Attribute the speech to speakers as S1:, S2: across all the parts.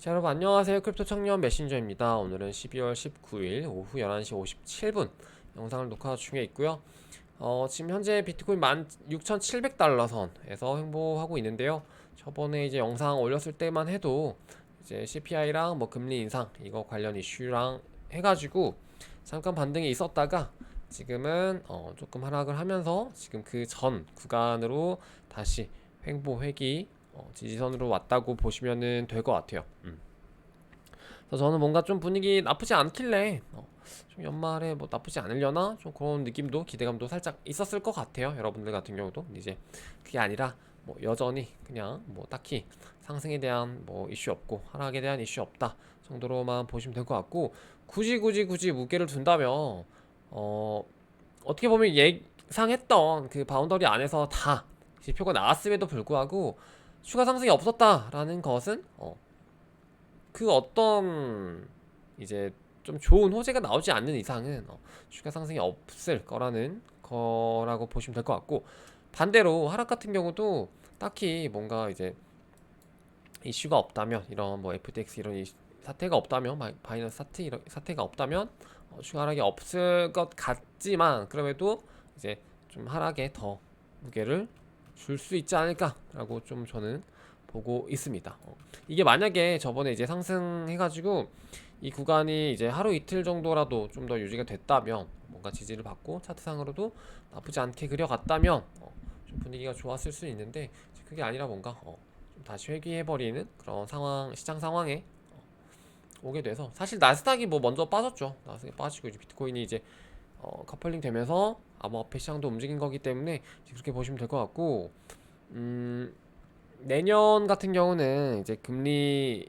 S1: 자 여러분 안녕하세요. 크립토 청년 메신저입니다. 오늘은 12월 19일 오후 11시 57분 영상을 녹화 중에 있고요. 어, 지금 현재 비트코인 16,700달러 선에서 횡보하고 있는데요. 저번에 이제 영상 올렸을 때만 해도 이제 CPI랑 뭐 금리 인상 이거 관련 이슈랑 해가지고 잠깐 반등이 있었다가 지금은 어, 조금 하락을 하면서 지금 그 전 구간으로 다시 횡보 회기 어, 지지선으로 왔다고 보시면은 될것 같아요. 음. 그래서 저는 뭔가 좀 분위기 나쁘지 않길래 어, 좀 연말에 뭐 나쁘지 않으려나 좀 그런 느낌도 기대감도 살짝 있었을 것 같아요. 여러분들 같은 경우도 이제 그게 아니라 뭐 여전히 그냥 뭐 딱히 상승에 대한 뭐 이슈 없고 하락에 대한 이슈 없다 정도로만 보시면 될 것 같고 굳이 굳이 굳이 무게를 둔다면 어 어떻게 보면 예상했던 그 바운더리 안에서 다 지표가 나왔음에도 불구하고 추가 상승이 없었다라는 것은 어, 그 어떤 이제 좀 좋은 호재가 나오지 않는 이상은 어, 추가 상승이 없을 거라는 거라고 보시면 될 것 같고 반대로 하락 같은 경우도 딱히 뭔가 이제 이슈가 없다면 이런 뭐 FTX 이런 사태가 없다면 마- 바이낸스 사태 이런 사태가 없다면 어, 추가 하락이 없을 것 같지만 그럼에도 이제 좀 하락에 더 무게를 줄 수 있지 않을까라고 좀 저는 보고 있습니다. 어, 이게 만약에 저번에 이제 상승해가지고 이 구간이 이제 하루 이틀 정도라도 좀 더 유지가 됐다면 뭔가 지지를 받고 차트상으로도 나쁘지 않게 그려갔다면 어, 좀 분위기가 좋았을 수 있는데 그게 아니라 뭔가 어, 좀 다시 회귀해버리는 그런 상황 시장 상황에 어, 오게 돼서 사실 나스닥이 뭐 먼저 빠졌죠. 나스닥이 빠지고 이제 비트코인이 이제 어, 커플링 되면서 암호화폐 시장도 움직인 거기 때문에 그렇게 보시면 될 것 같고 음, 내년 같은 경우는 이제 금리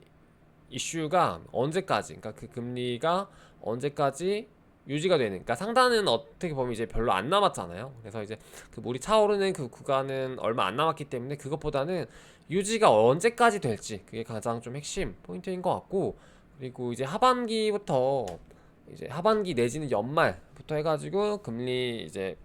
S1: 이슈가 언제까지 그러니까 그 금리가 언제까지 유지가 되는 그러니까 상단은 어떻게 보면 이제 별로 안 남았잖아요. 그래서 이제 그 물이 차오르는 그 구간은 얼마 안 남았기 때문에 그것보다는 유지가 언제까지 될지 그게 가장 좀 핵심 포인트인 것 같고 그리고 이제 하반기부터 이제 하반기 내지는 연말부터 해가지고 금리 이제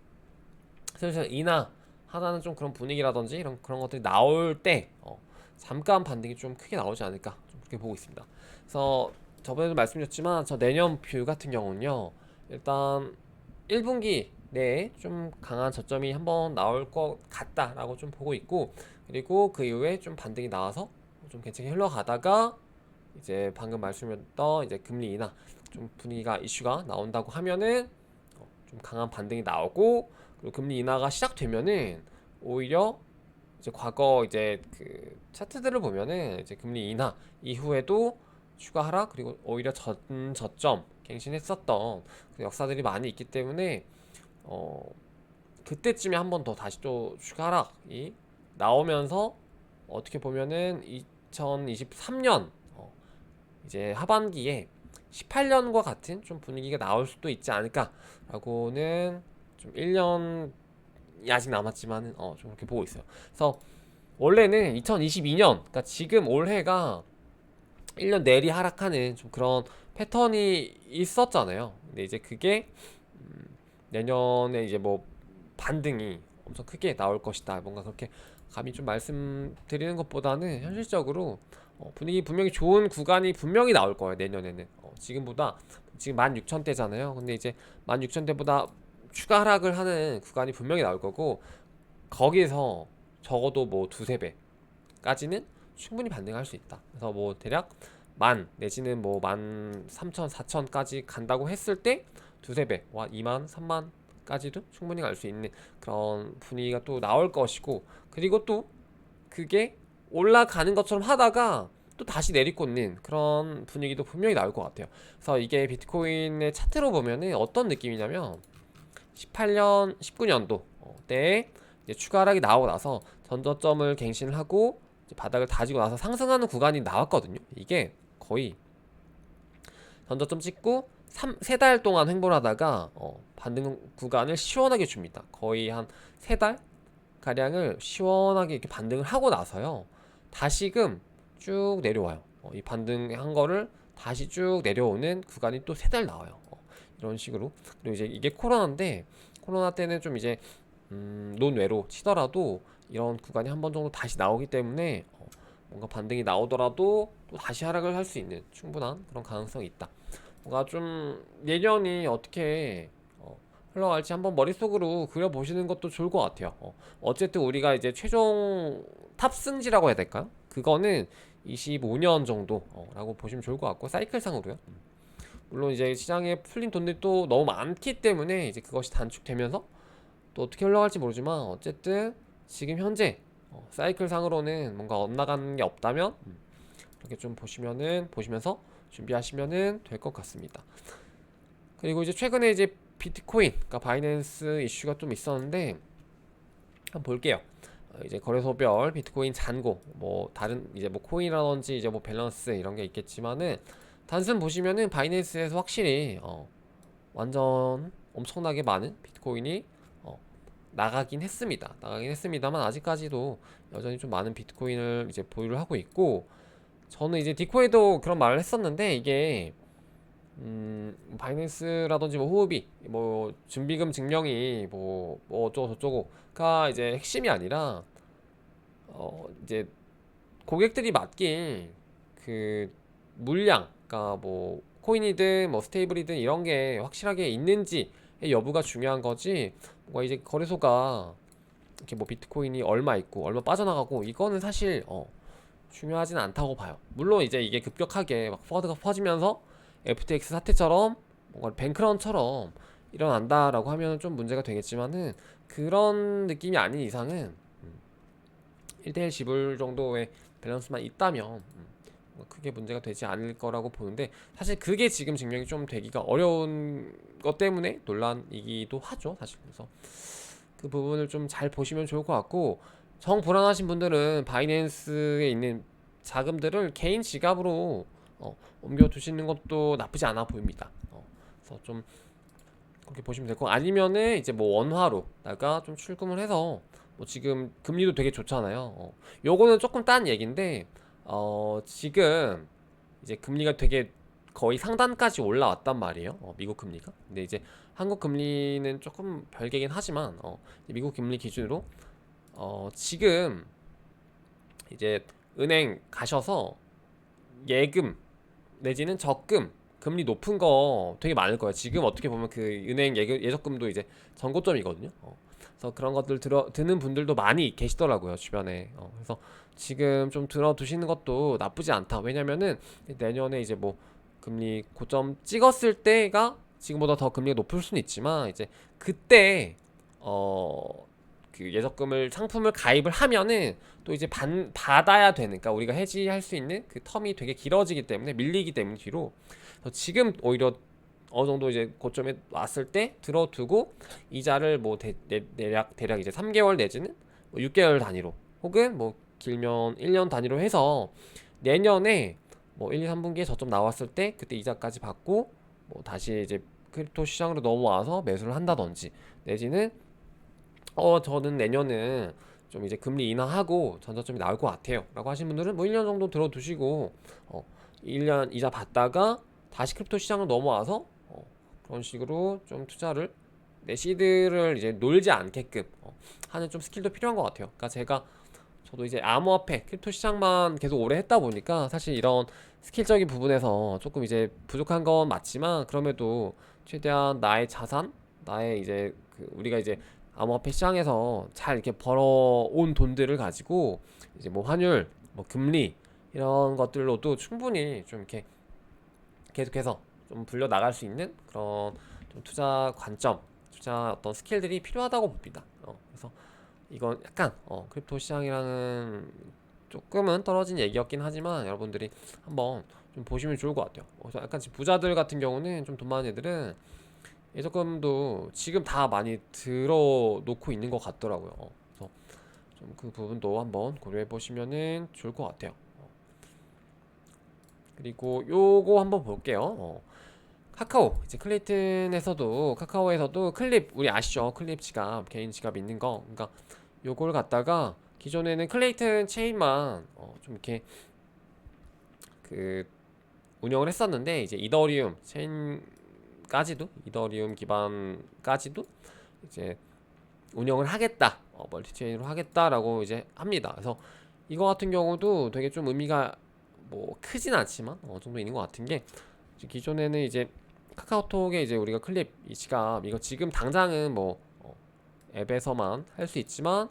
S1: 슬슬 인하 하나는 좀 그런 분위기라든지 이런 그런 것들이 나올 때 어, 잠깐 반등이 좀 크게 나오지 않을까 좀 그렇게 보고 있습니다. 그래서 저번에도 말씀드렸지만 저 내년 뷰 같은 경우는요 일단 1분기 내에 좀 강한 저점이 한번 나올 것 같다라고 좀 보고 있고 그리고 그 이후에 좀 반등이 나와서 좀 괜찮게 흘러가다가 이제 방금 말씀드렸던 이제 금리 인하 좀 분위기가 이슈가 나온다고 하면은 어, 좀 강한 반등이 나오고 그리고 금리 인하가 시작되면은 오히려 이제 과거 이제 그 차트들을 보면은 이제 금리 인하 이후에도 추가 하락 그리고 오히려 전 저점 갱신했었던 그 역사들이 많이 있기 때문에 어 그때쯤에 한 번 더 다시 또 추가 하락이 나오면서 어떻게 보면은 2023년 어 이제 하반기에 18년과 같은 좀 분위기가 나올 수도 있지 않을까라고는 좀 1년이 아직 남았지만은 어 좀 그렇게 보고 있어요. 그래서 원래는 2022년 그러니까 지금 올해가 1년 내리 하락하는 좀 그런 패턴이 있었잖아요. 근데 이제 그게 음, 내년에 이제 뭐 반등이 엄청 크게 나올 것이다. 뭔가 그렇게 감히 좀 말씀드리는 것보다는 현실적으로 어, 분위기 분명히 좋은 구간이 분명히 나올 거예요. 내년에는 어, 지금보다 지금 16,000대잖아요. 근데 이제 16,000대보다 추가 하락을 하는 구간이 분명히 나올 거고 거기서 적어도 뭐 두세 배까지는 충분히 반등할 수 있다. 그래서 뭐 대략 만 내지는 뭐 만 삼천 사천까지 간다고 했을 때 두세 배, 와 2만, 3만까지도 충분히 갈 수 있는 그런 분위기가 또 나올 것이고 그리고 또 그게 올라가는 것처럼 하다가 또 다시 내리꽂는 그런 분위기도 분명히 나올 것 같아요. 그래서 이게 비트코인의 차트로 보면은 어떤 느낌이냐면 18년, 19년도 때에 이제 추가 하락이 나오고 나서 전저점을 갱신을 하고 이제 바닥을 다지고 나서 상승하는 구간이 나왔거든요. 이게 거의 전저점 찍고 3, 3달 동안 횡보를 하다가 어, 반등 구간을 시원하게 줍니다. 거의 한 3달 가량을 시원하게 이렇게 반등을 하고 나서요. 다시금 쭉 내려와요. 어, 이 반등한 거를 다시 쭉 내려오는 구간이 또 세 달 나와요. 어, 이런 식으로. 그리고 이제 이게 코로나인데 코로나 때는 좀 이제 음, 논외로 치더라도 이런 구간이 한 번 정도 다시 나오기 때문에 어, 뭔가 반등이 나오더라도 또 다시 하락을 할 수 있는 충분한 그런 가능성이 있다. 뭔가 좀 내년이 어떻게 어, 흘러갈지 한번 머릿속으로 그려보시는 것도 좋을 것 같아요. 어, 어쨌든 우리가 이제 최종 탑승지라고 해야 될까요? 그거는 25년 정도라고 보시면 좋을 것 같고 사이클상으로요. 음. 물론 이제 시장에 풀린 돈들이 또 너무 많기 때문에 이제 그것이 단축되면서 또 어떻게 흘러갈지 모르지만 어쨌든 지금 현재 어, 사이클상으로는 뭔가 엇나가는 게 없다면 음, 이렇게 좀 보시면은 보시면서 준비하시면은 될 것 같습니다. 그리고 이제 최근에 이제 비트코인, 그러니까 바이낸스 이슈가 좀 있었는데 한번 볼게요. 어, 이제 거래소별 비트코인 잔고, 뭐 다른 이제 뭐 코인이라든지 이제 뭐 밸런스 이런 게 있겠지만은 단순 보시면은 바이낸스에서 확실히 어, 완전 엄청나게 많은 비트코인이 어, 나가긴 했습니다. 나가긴 했습니다만 아직까지도 여전히 좀 많은 비트코인을 이제 보유를 하고 있고 저는 이제 디코에도 그런 말을 했었는데 이게 음, 바이낸스라든지 뭐 후오비 뭐 준비금 증명이 뭐, 뭐 어쩌고 저쩌고가 이제 핵심이 아니라 어 이제 고객들이 맡긴 그 물량 그러니까 뭐 코인이든 뭐 스테이블이든 이런 게 확실하게 있는지의 여부가 중요한 거지 뭔가 이제 거래소가 이렇게 뭐 비트코인이 얼마 있고 얼마 빠져나가고 이거는 사실 어 중요하진 않다고 봐요. 물론 이제 이게 급격하게 막 퍼드가 퍼지면서 FTX 사태처럼 뭔가 뱅크런처럼 일어난다라고 하면 좀 문제가 되겠지만은 그런 느낌이 아닌 이상은 1대1 지불 정도의 밸런스만 있다면 음, 뭐 크게 문제가 되지 않을 거라고 보는데 사실 그게 지금 증명이 좀 되기가 어려운 것 때문에 논란이기도 하죠 사실. 그래서 그 부분을 좀 잘 보시면 좋을 것 같고 정 불안하신 분들은 바이낸스에 있는 자금들을 개인 지갑으로 어, 옮겨 두시는 것도 나쁘지 않아 보입니다. 어, 그래서 좀 그렇게 보시면 되고 아니면은 이제 뭐 원화로 다가 좀 출금을 해서 뭐 지금 금리도 되게 좋잖아요. 어, 요거는 조금 딴 얘기인데 어, 지금 이제 금리가 되게 거의 상단까지 올라왔단 말이에요. 어, 미국 금리가. 근데 이제 한국 금리는 조금 별개긴 하지만 어, 미국 금리 기준으로 어, 지금 이제 은행 가셔서 예금 내지는 적금 금리 높은 거 되게 많을 거예요. 지금 어떻게 보면 그 은행 예금, 예적금도 이제 전고점이거든요. 어. 그래서 그런 것들 들어 드는 분들도 많이 계시더라고요 주변에. 어. 그래서 지금 좀 들어 두시는 것도 나쁘지 않다. 왜냐면은 내년에 이제 뭐 금리 고점 찍었을 때가 지금보다 더 금리가 높을 수는 있지만 이제 그때 어. 그 예적금을 상품을 가입을 하면은 또 이제 반, 받아야 되는 그러니까 우리가 해지할 수 있는 그 텀이 되게 길어지기 때문에 밀리기 때문에 뒤로. 지금 오히려 어느 정도 이제 고점에 왔을 때 들어두고 이자를 뭐 대, 대, 대 략 대략 이제 3개월 내지는 뭐 6개월 단위로 혹은 뭐 길면 1년 단위로 해서 내년에 뭐 1, 2, 3분기에 저점 나왔을 때 그때 이자까지 받고 뭐 다시 이제 크립토 시장으로 넘어와서 매수를 한다든지 내지는 어 저는 내년은 좀 이제 금리 인하하고 전저점이 나올 것 같아요. 라고 하신 분들은 뭐 1년 정도 들어두시고 어 1년 이자 받다가 다시 크립토 시장으로 넘어와서 어 그런 식으로 좀 투자를 내 시드를 이제 놀지 않게끔 어 하는 좀 스킬도 필요한 것 같아요. 그러니까 제가 저도 이제 암호화폐 크립토 시장만 계속 오래 했다 보니까 사실 이런 스킬적인 부분에서 조금 이제 부족한 건 맞지만 그럼에도 최대한 나의 자산 나의 이제 그 우리가 이제 암호화폐 시장에서 잘 이렇게 벌어온 돈들을 가지고 이제 뭐 환율, 뭐 금리 이런 것들로도 충분히 좀 이렇게 계속해서 좀 불려 나갈 수 있는 그런 좀 투자 관점, 투자 어떤 스킬들이 필요하다고 봅니다. 어, 그래서 이건 약간 어, 크립토 시장이랑은 조금은 떨어진 얘기였긴 하지만 여러분들이 한번 좀 보시면 좋을 것 같아요. 그래서 약간 지금 부자들 같은 경우는 좀 돈 많은 애들은 예적금도 지금 다 많이 들어놓고 있는 것 같더라고요. 어, 그래서 좀 그 부분도 한번 고려해 보시면은 좋을 것 같아요. 어. 그리고 요거 한번 볼게요. 어. 카카오 이제 클레이튼에서도 카카오에서도 클립 우리 아시죠? 클립 지갑 개인 지갑 있는 거. 그러니까 요걸 갖다가 기존에는 클레이튼 체인만 어, 좀 이렇게 그 운영을 했었는데 이제 이더리움 체인 까지도 이더리움 기반까지도 이제 운영을 하겠다 어, 멀티체인으로 하겠다라고 이제 합니다. 그래서 이거 같은 경우도 되게 좀 의미가 뭐 크진 않지만 어느 정도 있는 것 같은 게 기존에는 이제 카카오톡에 이제 우리가 클립 이 지갑 이거 지금 당장은 뭐 어, 앱에서만 할 수 있지만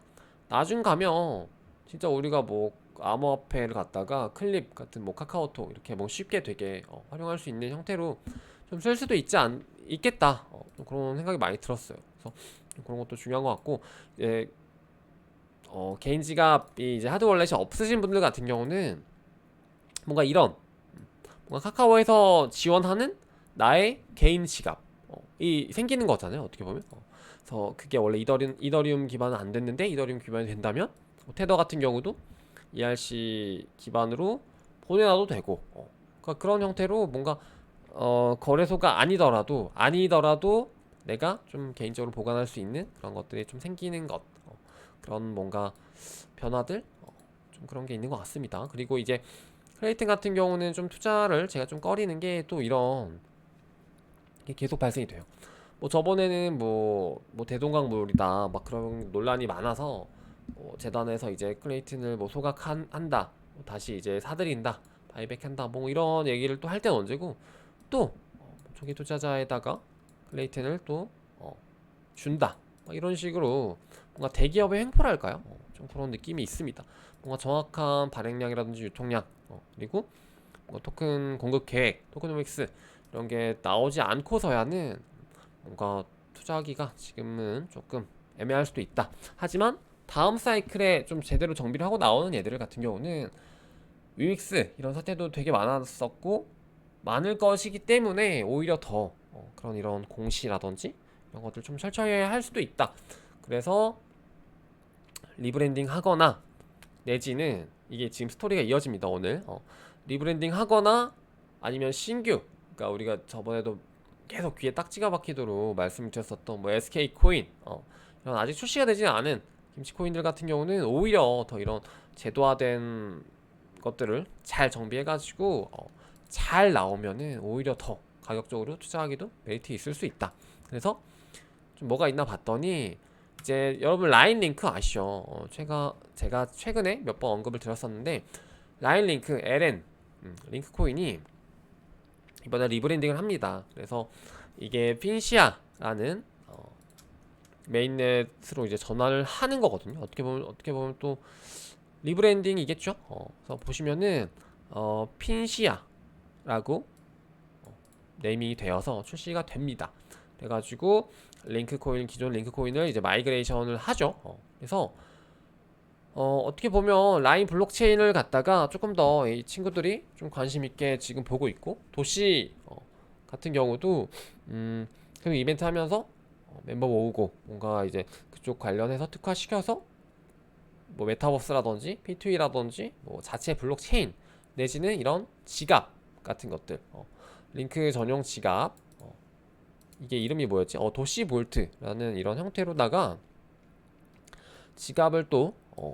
S1: 나중 가면 진짜 우리가 뭐 암호화폐를 갖다가 클립 같은 뭐 카카오톡 이렇게 뭐 쉽게 되게 어, 활용할 수 있는 형태로 좀 쓸 수도 있지 않 있겠다 어, 좀 그런 생각이 많이 들었어요. 그래서 좀 그런 것도 중요한 것 같고 이제 어, 개인 지갑이 이제 하드 월렛이 없으신 분들 같은 경우는 뭔가 이런 음, 뭔가 카카오에서 지원하는 나의 개인 지갑 어, 이 생기는 거잖아요. 어떻게 보면. 어, 그래서 그게 원래 이더리움 이더리움 기반은 안 됐는데 이더리움 기반이 된다면 뭐 테더 같은 경우도 ERC 기반으로 보내놔도 되고 어, 그러니까 그런 형태로 뭔가 어, 거래소가 아니더라도 아니더라도 내가 좀 개인적으로 보관할 수 있는 그런 것들이 좀 생기는 것 어, 그런 뭔가 변화들 어, 좀 그런 게 있는 것 같습니다. 그리고 이제 크레이튼 같은 경우는 좀 투자를 제가 좀 꺼리는 게 또 이런 게 계속 발생이 돼요. 뭐 저번에는 뭐, 뭐 대동강물이다 막 그런 논란이 많아서 뭐 재단에서 이제 클레이튼을 뭐 소각한다 뭐 다시 이제 사들인다 바이백한다 뭐 이런 얘기를 또 할 때는 언제고 또 어, 초기 투자자에다가 클레이튼을 또 어, 준다 막 이런 식으로 뭔가 대기업의 횡포랄까요? 어, 좀 그런 느낌이 있습니다. 뭔가 정확한 발행량이라든지 유통량 어, 그리고 뭐 토큰 공급 계획, 토크노믹스 이런 게 나오지 않고서야는 뭔가 투자하기가 지금은 조금 애매할 수도 있다. 하지만 다음 사이클에 좀 제대로 정비를 하고 나오는 얘들 같은 경우는 위믹스 이런 사태도 되게 많았었고 많을 것이기 때문에 오히려 더 어, 그런 이런 공시라든지 이런 것들 좀 철저히 할 수도 있다. 그래서 리브랜딩 하거나 내지는 이게 지금 스토리가 이어집니다 오늘 어, 리브랜딩 하거나 아니면 신규 그러니까 우리가 저번에도 계속 귀에 딱지가 박히도록 말씀드렸었던 뭐 SK 코인 어, 이런 아직 출시가 되지 않은 김치 코인들 같은 경우는 오히려 더 이런 제도화된 것들을 잘 정비해가지고 어, 잘 나오면은 오히려 더 가격적으로 투자하기도 메리트 있을 수 있다. 그래서 좀 뭐가 있나 봤더니 이제 여러분 라인 링크 아시죠? 어, 제가 제가 최근에 몇 번 언급을 드렸었는데 라인 링크 LN 음, 링크 코인이 이번에 리브랜딩을 합니다. 그래서 이게 핀시아라는 어, 메인넷으로 이제 전환을 하는 거거든요. 어떻게 보면 어떻게 보면 또 리브랜딩이겠죠. 어, 그래서 보시면은 어, 핀시아 라고 어, 네이밍이 되어서 출시가 됩니다. 그래가지고 링크 코인 기존 링크 코인을 이제 마이그레이션을 하죠. 어, 그래서 어, 어떻게 보면 라인 블록체인을 갖다가 조금 더 이 친구들이 좀 관심 있게 지금 보고 있고 도시 어, 같은 경우도 음, 그 이벤트 하면서 어, 멤버 모으고 뭔가 이제 그쪽 관련해서 특화시켜서 뭐 메타버스라든지 P2E라든지 뭐 자체 블록체인 내지는 이런 지갑 같은 것들. 어, 링크 전용 지갑. 어, 이게 이름이 뭐였지? 어, 도시 볼트라는 이런 형태로다가 지갑을 또 어,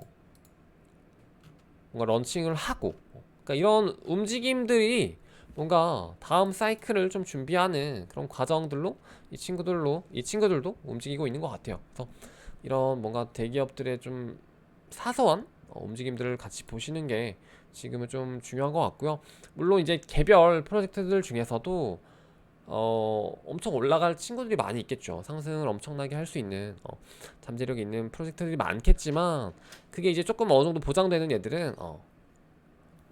S1: 뭔가 런칭을 하고 어, 그러니까 이런 움직임들이 뭔가 다음 사이클을 좀 준비하는 그런 과정들로 이 친구들로 이 친구들도 움직이고 있는 것 같아요. 그래서 이런 뭔가 대기업들의 좀 사소한 어, 움직임들을 같이 보시는 게 지금은 좀 중요한 것 같고요. 물론 이제 개별 프로젝트들 중에서도 어, 엄청 올라갈 친구들이 많이 있겠죠. 상승을 엄청나게 할 수 있는 어, 잠재력이 있는 프로젝트들이 많겠지만 그게 이제 조금 어느 정도 보장되는 얘들은 어,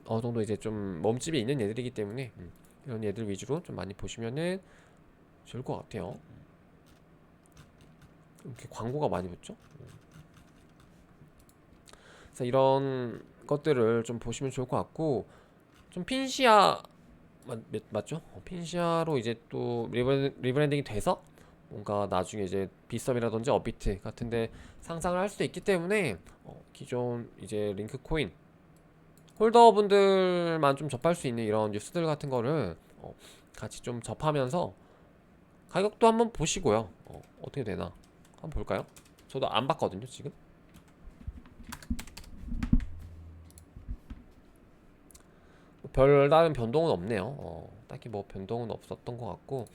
S1: 어느 정도 이제 좀 몸집이 있는 얘들이기 때문에 음, 이런 얘들 위주로 좀 많이 보시면은 좋을 것 같아요. 이렇게 광고가 많이 붙죠? 음. 이런 것들을 좀 보시면 좋을 것 같고 좀 핀시아 맞, 맞- 맞죠? 어, 핀시아로 이제 또 리브랜, 리브랜딩이 돼서 뭔가 나중에 이제 비썸이라든지 업비트 같은데 상상을 할 수도 있기 때문에 어, 기존 이제 링크 코인 홀더분들만 좀 접할 수 있는 이런 뉴스들 같은 거를 어, 같이 좀 접하면서 가격도 한번 보시고요. 어, 어떻게 되나 한번 볼까요? 저도 안 봤거든요 지금. 별다른 변동은 없네요. 어, 딱히 뭐 변동은 없었던 것 같고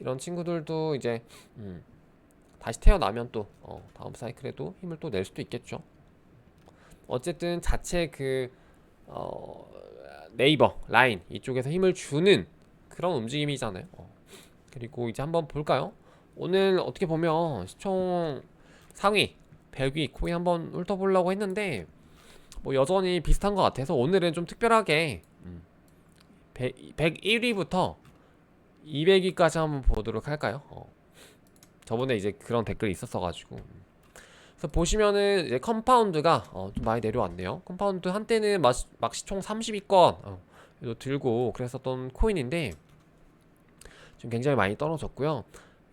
S1: 이런 친구들도 이제 음, 다시 태어나면 또 어, 다음 사이클에도 힘을 또 낼 수도 있겠죠. 어쨌든 자체 그 어, 네이버, 라인 이쪽에서 힘을 주는 그런 움직임이잖아요. 어. 그리고 이제 한번 볼까요? 오늘 어떻게 보면 시총 상위 100위 코인 한번 훑어보려고 했는데 뭐 여전히 비슷한 것 같아서 오늘은 좀 특별하게 음, 100, 101위부터 200위까지 한번 보도록 할까요? 어. 저번에 이제 그런 댓글이 있었어가지고 그래서 보시면은 이제 컴파운드가 어, 좀 많이 내려왔네요. 컴파운드 한때는 막, 시- 막 시총 32건 어, 도 들고 그랬었던 코인인데 지금 굉장히 많이 떨어졌고요.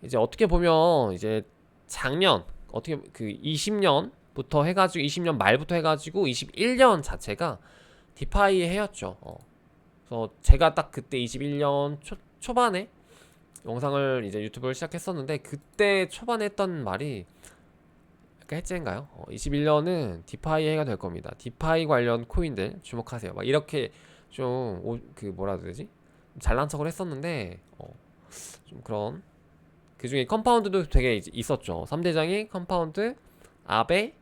S1: 이제 어떻게 보면 이제 작년 어떻게 그 20년부터 해가지고 20년 말부터 해가지고 21년 자체가 디파이의 해였죠. 어. 그래서 제가 딱 그때 21년 초, 초반에 영상을 이제 유튜브를 시작했었는데 그때 초반에 했던 말이 약간 해체인가요? 어, 21년은 디파이 해가 될 겁니다. 디파이 관련 코인들 주목하세요. 막 이렇게 좀 그 뭐라 해야 되지? 잘난 척을 했었는데 어, 좀 그런 그 중에 컴파운드도 되게 있었죠. 3대장이 컴파운드, 아베,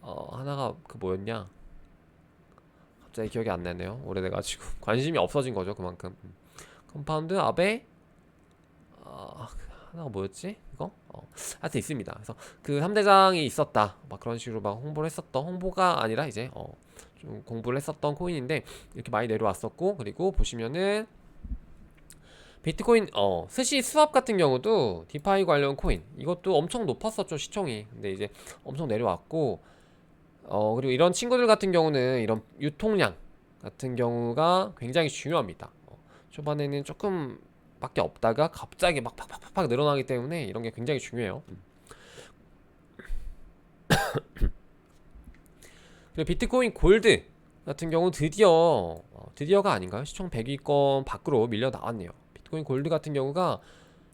S1: 어 하나가 그 뭐였냐? 갑자기 기억이 안 나네요. 오래돼가지고 관심이 없어진 거죠 그만큼. 음. 컴파운드, 아베, 어, 하나가 뭐였지? 이거? 어, 하여튼 있습니다. 그래서 그 3대장이 있었다. 막 그런 식으로 막 홍보를 했었던 홍보가 아니라 이제 어, 좀 공부를 했었던 코인인데 이렇게 많이 내려왔었고 그리고 보시면은 비트코인 어 스시 스왑 같은 경우도 디파이 관련 코인 이것도 엄청 높았었죠 시총이 근데 이제 엄청 내려왔고 어 그리고 이런 친구들 같은 경우는 이런 유통량 같은 경우가 굉장히 중요합니다 어, 초반에는 조금 밖에 없다가 갑자기 막 팍팍팍팍 늘어나기 때문에 이런 게 굉장히 중요해요 음. 그리고 비트코인 골드 같은 경우 드디어 어, 드디어가 아닌가요? 시총 100위권 밖으로 밀려 나왔네요. 비트코인 골드 같은 경우가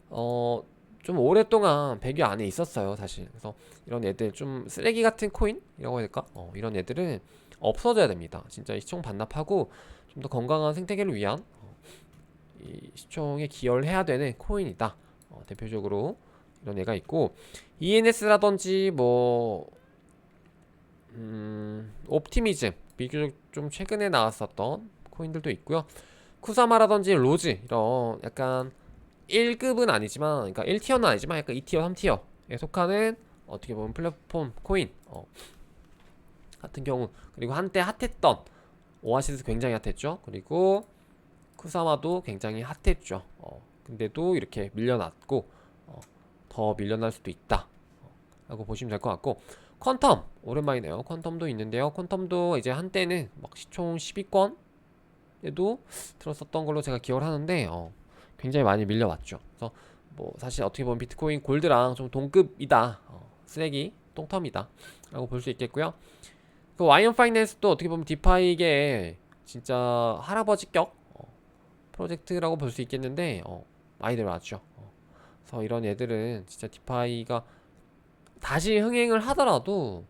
S1: 어 좀 오랫동안 100위 안에 있었어요, 사실. 그래서 이런 애들 좀 쓰레기 같은 코인 이라고 해야 될까? 어, 이런 애들은 없어져야 됩니다. 진짜 이 시총 반납하고 좀 더 건강한 생태계를 위한 어, 이 시총에 기여를 해야 되는 코인이다. 어, 대표적으로 이런 애가 있고 ENS라든지 뭐 음, 옵티미즘 비교적 좀 최근에 나왔었던 코인들도 있고요. 쿠사마라든지 로즈 이런 약간 1급은 아니지만 그러니까 1티어는 아니지만 약간 2티어, 3티어에 속하는 어떻게 보면 플랫폼 코인 어, 같은 경우 그리고 한때 핫했던 오아시스 굉장히 핫했죠. 그리고 쿠사마도 굉장히 핫했죠. 어, 근데도 이렇게 밀려났고 어, 더 밀려날 수도 있다. 어, 라고 보시면 될 것 같고 퀀텀 오랜만이네요. 퀀텀도 있는데요. 퀀텀도 이제 한때는 막 시총 10위권 에도 들었었던 걸로 제가 기억을 하는데 어, 굉장히 많이 밀려왔죠. 그래서 뭐 사실 어떻게 보면 비트코인 골드랑 좀 동급이다. 어, 쓰레기 똥텀이다. 라고 볼 수 있겠고요. 그 와이언 파이낸스도 어떻게 보면 디파이계 진짜 할아버지격 어, 프로젝트라고 볼 수 있겠는데 어, 많이 들어왔죠. 어, 그래서 이런 애들은 진짜 디파이가 다시 흥행을 하더라도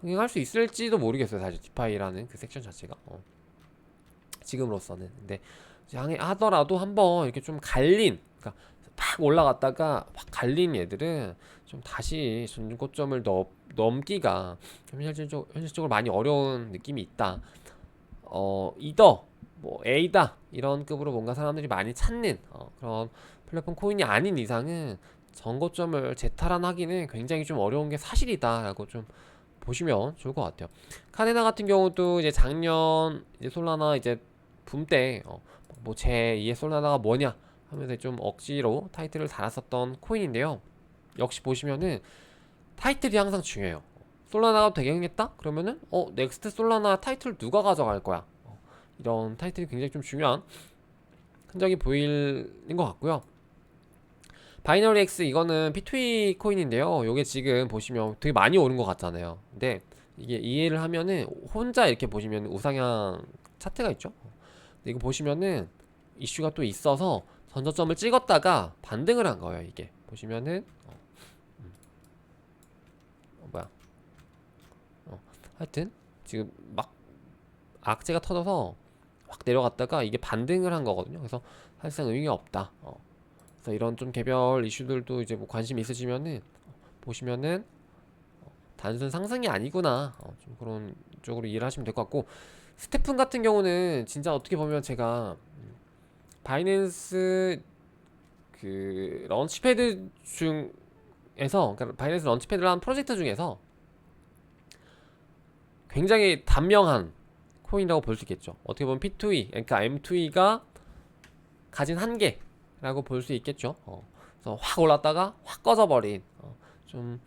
S1: 흥행할 수 있을지도 모르겠어요 사실 디파이라는 그 섹션 자체가 어. 지금으로서는 근데 이제 항해- 하더라도 한번 이렇게 좀 갈린 그러니까 팍 올라갔다가 팍 갈린 얘들은 좀 다시 전고점을 넘, 넘기가 좀 현실적, 현실적으로 많이 어려운 느낌이 있다 어 이더 뭐 에이다 이런 급으로 뭔가 사람들이 많이 찾는 어, 그런 플랫폼 코인이 아닌 이상은 전고점을 재탈환하기는 굉장히 좀 어려운 게 사실이다라고 좀 보시면 좋을 것 같아요. 카데나 같은 경우도 이제 작년 이제 솔라나 이제 붐때 어, 뭐 제2의 솔라나가 뭐냐 하면서 좀 억지로 타이틀을 달았었던 코인인데요. 역시 보시면은 타이틀이 항상 중요해요. 솔라나가 대경했다? 그러면은 어 넥스트 솔라나 타이틀 누가 가져갈 거야? 어, 이런 타이틀이 굉장히 좀 중요한 흔적이 보이는 것 같고요. 바이너리 X 이거는 P2E 코인인데요. 요게 지금 보시면 되게 많이 오른 것 같잖아요. 근데 이게 이해를 하면은 혼자 이렇게 보시면 우상향 차트가 있죠. 근데 이거 보시면은 이슈가 또 있어서 전저점을 찍었다가 반등을 한 거예요. 이게 보시면은 어, 음. 어, 뭐야? 어, 하여튼 지금 막 악재가 터져서 확 내려갔다가 이게 반등을 한 거거든요. 그래서 사실상 의미가 없다. 어. 그래서 이런 좀 개별 이슈들도 이제 뭐 관심 있으시면은 어, 보시면은 어, 단순 상승이 아니구나 어, 좀 그런 쪽으로 이해를 하시면 될 것 같고 스테픈 같은 경우는 진짜 어떻게 보면 제가 바이낸스 그 런치패드 중에서 그러니까 바이낸스 런치패드를 한 프로젝트 중에서 굉장히 단명한 코인이라고 볼 수 있겠죠. 어떻게 보면 P2E 그러니까 M2E가 가진 한계라고 볼 수 있겠죠. 어. 그래서 확 올랐다가 확 꺼져버린 어, 좀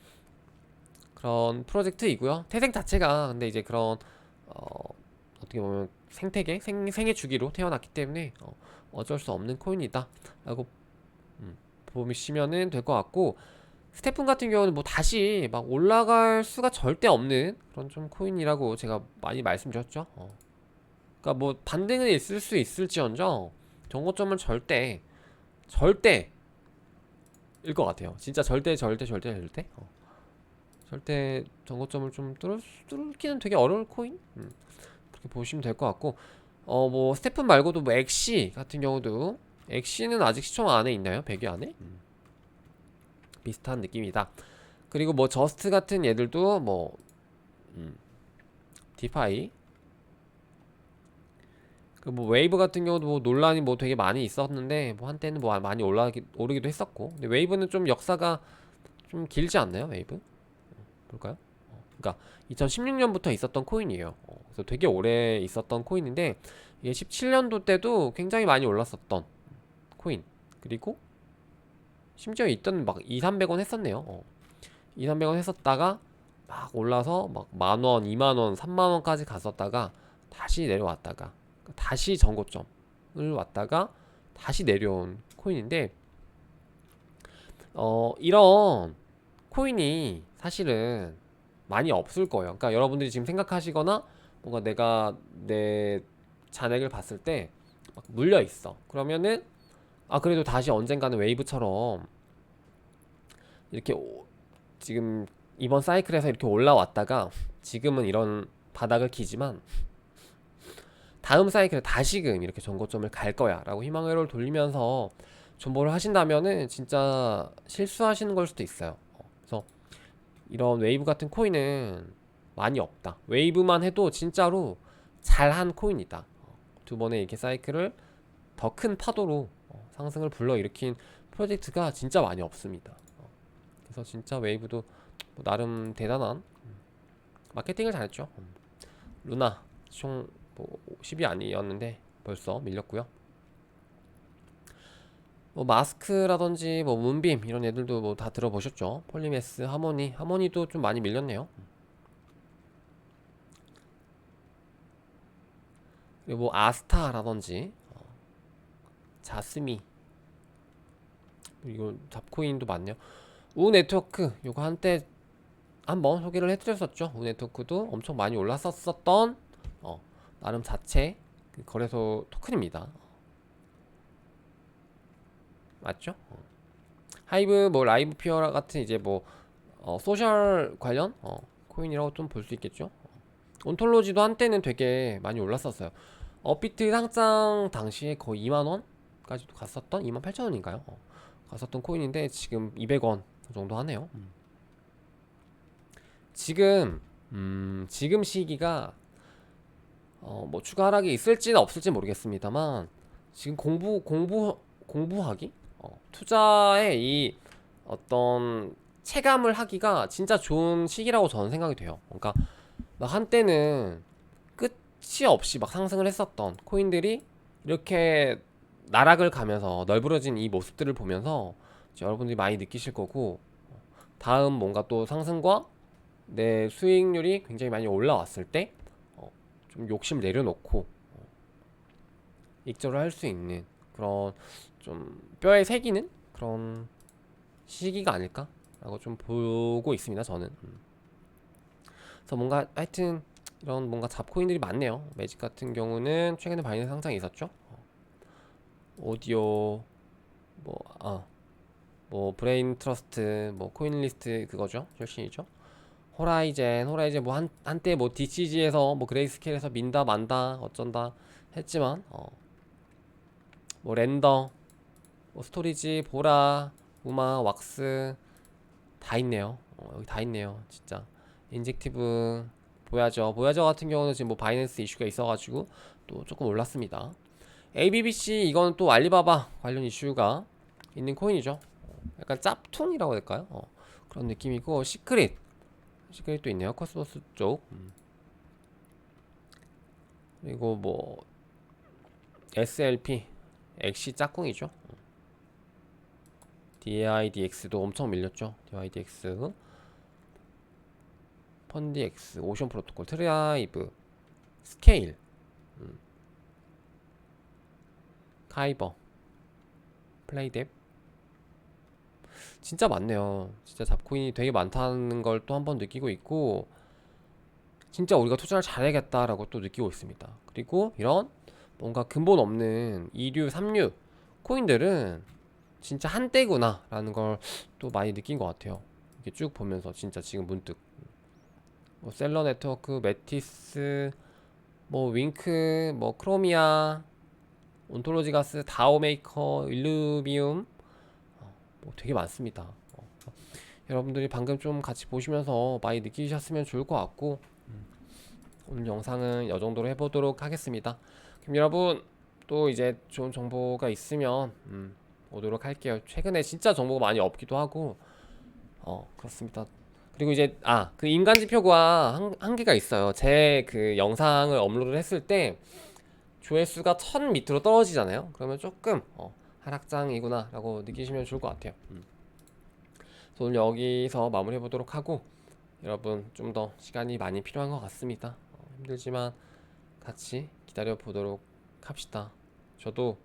S1: 그런 프로젝트이고요. 태생 자체가 근데 이제 그런 어, 어떻게 보면 생태계 생, 생의 주기로 태어났기 때문에 어, 어쩔 수 없는 코인이다 라고 음, 보시면은 될 것 같고 스테픈 같은 경우는 뭐 다시 막 올라갈 수가 절대 없는 그런 좀 코인이라고 제가 많이 말씀드렸죠. 어. 그러니까 뭐 반등은 있을 수 있을지언정 정고점은 절대 절대 일 것 같아요. 진짜 절대 절대 절대 절대 어. 절대 정고점을 좀 수- 뚫기는 되게 어려울 코인 음. 그렇게 보시면 될 것 같고 어 뭐 스테픈 말고도 뭐 엑시 같은 경우도 엑시는 아직 시총 안에 있나요? 100위 안에? 음. 비슷한 느낌이다. 그리고 뭐 저스트 같은 얘들도 뭐 음, 디파이 그 뭐 웨이브 같은 경우도 뭐 논란이 뭐 되게 많이 있었는데 뭐 한때는 뭐 많이 올라기 오르기도 했었고 근데 웨이브는 좀 역사가 좀 길지 않나요 웨이브? 어, 볼까요? 어, 그러니까 2016년부터 있었던 코인이에요. 어, 그래서 되게 오래 있었던 코인인데 이게 17년도 때도 굉장히 많이 올랐었던 코인 그리고 심지어 있던 막 2, 300원 했었네요. 어. 2, 300원 했었다가 막 올라서 막 만원, 2만원, 3만원까지 갔었다가 다시 내려왔다가 다시 전고점을 왔다가 다시 내려온 코인인데 어 이런 코인이 사실은 많이 없을 거예요. 그러니까 여러분들이 지금 생각하시거나 뭔가 내가 내 잔액을 봤을 때 막 물려 있어. 그러면은 아 그래도 다시 언젠가는 웨이브처럼 이렇게 오- 지금 이번 사이클에서 이렇게 올라왔다가 지금은 이런 바닥을 기지만 다음 사이클에 다시금 이렇게 전고점을 갈 거야 라고 희망 회로를 돌리면서 존버를 하신다면은 진짜 실수하시는 걸 수도 있어요. 어, 그래서 이런 웨이브 같은 코인은 많이 없다. 웨이브만 해도 진짜로 잘한 코인이다. 어, 두 번의 이렇게 사이클을 더 큰 파도로 어, 상승을 불러일으킨 프로젝트가 진짜 많이 없습니다. 어, 그래서 진짜 웨이브도 뭐 나름 대단한 음, 마케팅을 잘했죠. 음. 루나 총 뭐 10이 아니었는데 벌써 밀렸고요. 뭐 마스크라든지 뭐 문빔 이런 애들도 뭐 다 들어보셨죠? 폴리메스, 하모니, 하모니도 좀 많이 밀렸네요. 그리고 뭐 아스타라든지 어, 자스미 이거 잡코인도 많네요. 우 네트워크 요거 한때 한번 소개를 해드렸었죠. 우 네트워크도 엄청 많이 올랐었던 어, 나름 자체 그 거래소 토큰입니다. 맞죠? 어. 하이브 뭐 라이브 피어 같은 이제 뭐 어, 소셜 관련 어, 코인이라고 좀 볼 수 있겠죠. 어. 온톨로지도 한때는 되게 많이 올랐었어요. 업비트 상장 당시에 거의 2만 원까지도 갔었던 2만 8천 원인가요? 어, 갔었던 코인인데 지금 200원 정도 하네요. 음. 지금 음, 지금 시기가 어, 뭐 추가 하락이 있을지는 없을지 모르겠습니다만 지금 공부 공부 공부하기 어, 투자의 이 어떤 체감을 하기가 진짜 좋은 시기라고 저는 생각이 돼요. 그러니까 막 한때는 끝이 없이 막 상승을 했었던 코인들이 이렇게 나락을 가면서 널브러진 이 모습들을 보면서 여러분들이 많이 느끼실 거고 다음 뭔가 또 상승과 내 수익률이 굉장히 많이 올라왔을 때 어, 좀 욕심 내려놓고 어, 익절을 할 수 있는 그런 좀 뼈에 새기는 그런 시기가 아닐까 라고 좀 보고 있습니다 저는. 음. 그래서 뭔가 하여튼 이런 뭔가 잡코인들이 많네요. 매직 같은 경우는 최근에 바이낸스 상장이 있었죠? 어. 오디오 뭐 아 뭐 브레인 트러스트 뭐 코인 리스트 그거죠? 출신이죠? 호라이젠 호라이젠 뭐 한 한때 뭐 DCG에서 뭐 그레이스케일에서 민다 만다 어쩐다 했지만 어. 뭐 렌더 뭐 스토리지 보라 우마 왁스 다 있네요 어, 여기 다 있네요 진짜 인젝티브 보야저 보야저 같은 경우는 지금 뭐 바이낸스 이슈가 있어가지고 또 조금 올랐습니다. ABBC 이건 또 알리바바 관련 이슈가 있는 코인이죠. 약간 짭퉁이라고 될까요? 어, 그런 느낌이고 시크릿 시크릿도 있네요. 코스모스 쪽. 음. 그리고 뭐 SLP 엑시 짝꿍이죠. DIDX도 엄청 밀렸죠. DIDX 펀디엑스 오션 프로토콜 트라이브 스케일 음. 카이버 플레이뎁 진짜 많네요. 진짜 잡코인이 되게 많다는 걸 또 한 번 느끼고 있고 진짜 우리가 투자를 잘해야겠다라고 또 느끼고 있습니다. 그리고 이런 뭔가 근본 없는 2류, 3류 코인들은 진짜 한때구나 라는 걸 또 많이 느낀 것 같아요. 이렇게 쭉 보면서 진짜 지금 문득 뭐 셀러 네트워크, 메티스, 뭐 윙크, 뭐 크로미아, 온톨로지 가스, 다오메이커, 일루비움 어, 뭐 되게 많습니다. 어, 여러분들이 방금 좀 같이 보시면서 많이 느끼셨으면 좋을 것 같고 음, 오늘 영상은 이 정도로 해보도록 하겠습니다. 그럼 여러분 또 이제 좋은 정보가 있으면 음, 오도록 할게요. 최근에 진짜 정보가 많이 없기도 하고 어 그렇습니다. 그리고 이제 아 그 인간 지표가 한, 한계가 있어요. 제 그 영상을 업로드를 했을 때 조회수가 천 밑으로 떨어지잖아요. 그러면 조금 어, 하락장이구나라고 느끼시면 좋을 것 같아요. 음. 오늘 여기서 마무리해 보도록 하고 여러분 좀 더 시간이 많이 필요한 것 같습니다. 어, 힘들지만 같이 기다려 보도록 합시다. 저도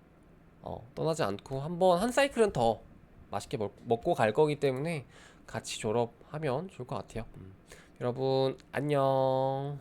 S1: 어, 떠나지 않고 한번 한 사이클은 더 맛있게 먹, 먹고 갈 거기 때문에 같이 졸업하면 좋을 것 같아요. 음. 여러분 안녕.